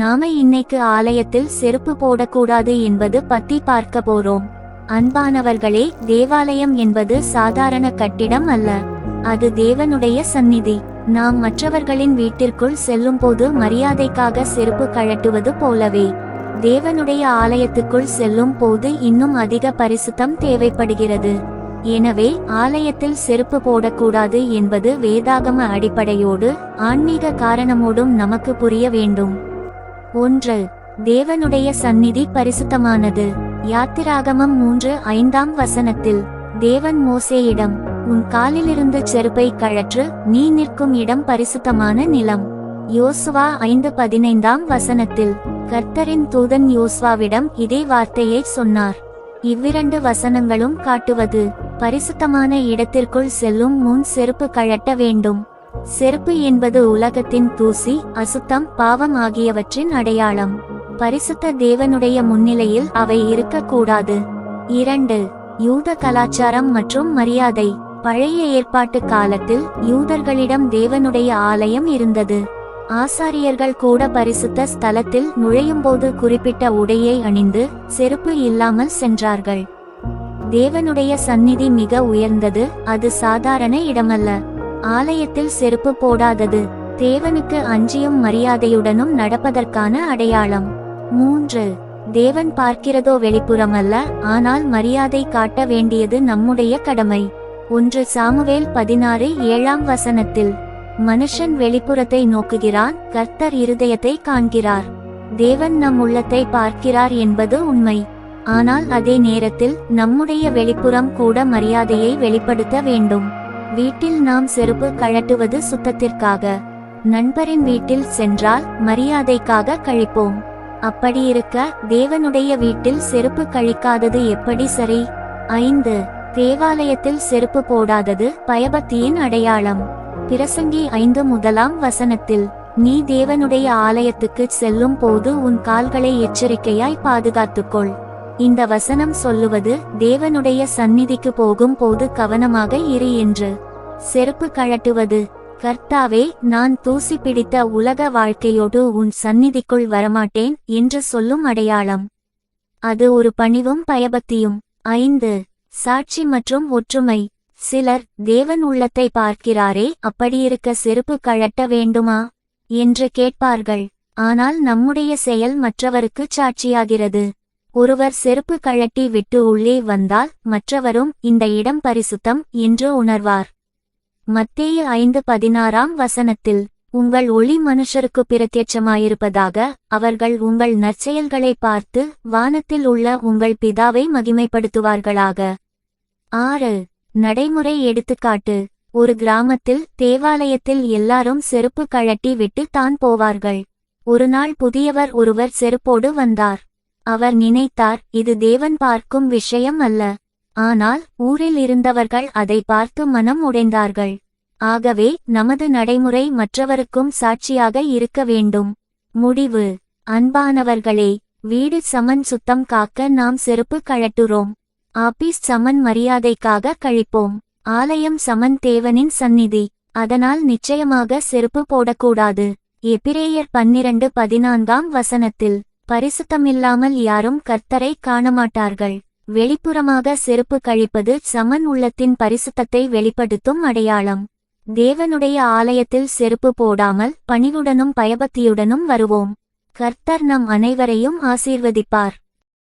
நாம இன்னைக்கு ஆலயத்தில் செருப்பு போடக்கூடாது என்பது பத்தி பார்க்க போறோம். அன்பானவர்களே தேவாலயம் என்பது சாதாரண கட்டிடம் அல்ல. அது தேவனுடைய சந்நிதி. நாம் மற்றவர்களின் வீட்டிற்குள் செல்லும் போது மரியாதைக்காக செருப்பு கழட்டுவது போலவே தேவனுடைய ஆலயத்துக்குள் செல்லும் போது இன்னும் அதிக பரிசுத்தம் தேவைப்படுகிறது. எனவே ஆலயத்தில் செருப்பு போடக்கூடாது என்பது வேதாகம அடிப்படையோடு ஆன்மீக காரணமோடும் நமக்கு புரிய வேண்டும். ஒன்று தேவனுடைய சந்நிதி பரிசுத்தமானது. யாத்திராகமம் மூன்று ஐந்தாம் வசனத்தில் தேவன் மோசேயிடம் உன் காலிலிருந்து செருப்பை கழற்று நீ நிற்கும் இடம் பரிசுத்தமான நிலம் யோசுவா ஐந்து பதினைந்தாம் வசனத்தில் கர்த்தரின் தூதன் யோசுவாவிடம் இதே வார்த்தையை சொன்னார். இவ்விரண்டு வசனங்களும் காட்டுவது பரிசுத்தமான இடத்திற்குள் செல்லும் முன் செருப்பு கழட்ட வேண்டும். செருப்பு என்பது உலகத்தின் தூசி அசுத்தம் பாவம் ஆகியவற்றின் அடையாளம். பரிசுத்த தேவனுடைய முன்னிலையில் அவை இருக்கக்கூடாது. இரண்டு யூத கலாச்சாரம் மற்றும் மரியாதை. பழைய ஏற்பாட்டு காலத்தில் யூதர்களிடம் தேவனுடைய ஆலயம் இருந்தது. ஆசாரியர்கள் கூட பரிசுத்த ஸ்தலத்தில் நுழையும்போது குறிப்பிட்ட உடையை அணிந்து செருப்பு இல்லாமல் சென்றார்கள். தேவனுடைய சந்நிதி மிக உயர்ந்தது அது சாதாரண இடமல்ல. ஆலயத்தில் செருப்பு போடாதது தேவனுக்கு அஞ்சியும் மரியாதையுடனும் நடப்பதற்கான அடையாளம். மூன்று தேவன் பார்க்கிறதோ வெளிப்புறமல்ல ஆனால் மரியாதை காட்ட வேண்டியது நம்முடைய கடமை. ஒன்று சாமுவேல் பதினாறு ஏழாம் வசனத்தில் மனுஷன் வெளிப்புறத்தை நோக்குகிறான் கர்த்தர் இருதயத்தை காண்கிறார். தேவன் நம் உள்ளத்தை பார்க்கிறார் என்பது உண்மை. ஆனால் அதே நேரத்தில் நம்முடைய வெளிப்புறம் கூட மரியாதையை வெளிப்படுத்த வேண்டும். வீட்டில் நாம் செருப்பு கழட்டுவது சுத்தத்திற்காக. நண்பரின் வீட்டில் சென்றால் மரியாதைக்காக கழிப்போம். அப்படியிருக்க தேவனுடைய வீட்டில் செருப்பு கழிக்காதது எப்படி சரி? ஐந்து. தேவாலயத்தில் செருப்பு போடாதது பயபக்தியின் அடையாளம். பிரசங்கி ஐந்து முதலாம் வசனத்தில் நீ தேவனுடைய ஆலயத்துக்கு செல்லும் போது உன் கால்களை எச்சரிக்கையாய் பாதுகாத்துக்கொள். இந்த வசனம் சொல்லுவது தேவனுடைய சந்நிதிக்கு போகும் போது கவனமாக இரு என்று. செருப்பு கழட்டுவது. கர்த்தாவே நான் தூசி பிடித்த உலக வாழ்க்கையோடு உன் சந்நிதிக்குள் வரமாட்டேன் என்று சொல்லும் அடையாளம். அது ஒரு பணிவும் பயபக்தியும். ஐந்து. சாட்சி மற்றும் ஒற்றுமை. சிலர் தேவன் உள்ளத்தை பார்க்கிறாரே அப்படியிருக்க செருப்பு கழட்ட வேண்டுமா என்று கேட்பார்கள். ஆனால் நம்முடைய செயல் மற்றவருக்கு சாட்சியாகிறது. ஒருவர் செருப்பு கழட்டி விட்டு உள்ளே வந்தால் மற்றவரும் இந்த இடம் பரிசுத்தம் என்று உணர்வார். மத்திய ஐந்து பதினாறாம் வசனத்தில் உங்கள் ஒளி மனுஷருக்கு பிரத்யட்சமாயிருப்பதாக அவர்கள் உங்கள் நற்செயல்களை பார்த்து வானத்தில் உள்ள உங்கள் பிதாவை மகிமைப்படுத்துவார்களாக. ஆறு நடைமுறை எடுத்துக்காட்டு ஒரு கிராமத்தில் தேவாலயத்தில் எல்லாரும் செருப்பு கழட்டி விட்டு தான் போவார்கள். ஒருநாள் புதியவர் ஒருவர் செருப்போடு வந்தார். அவர் நினைத்தார் இது தேவன் பார்க்கும் விஷயம் அல்ல. ஆனால் ஊரில் இருந்தவர்கள் அதை பார்த்து மனம் உடைந்தார்கள். ஆகவே நமது நடைமுறை மற்றவருக்கும் சாட்சியாக இருக்க வேண்டும். முடிவு. அன்பானவர்களே வீடு சமன் சுத்தம் காக்க நாம் செருப்பு கழட்டுறோம். ஆபீஸ் சமன் மரியாதைக்காக கழிப்போம். ஆலயம் சமன் தேவனின் சந்நிதி. அதனால் நிச்சயமாக செருப்பு போடக்கூடாது. எபிரேயர் பன்னிரண்டு பதினான்காம் வசனத்தில் பரிசுத்தமில்லாமல் யாரும் கர்த்தரை காணமாட்டார்கள். வெளிப்புறமாக செருப்பு கழிப்பது சமன் உள்ளத்தின் பரிசுத்தத்தை வெளிப்படுத்தும் அடையாளம். தேவனுடைய ஆலயத்தில் செருப்பு போடாமல் பணிவுடனும் பயபக்தியுடனும் வருவோம். கர்த்தர் நம் அனைவரையும் ஆசீர்வதிப்பார்.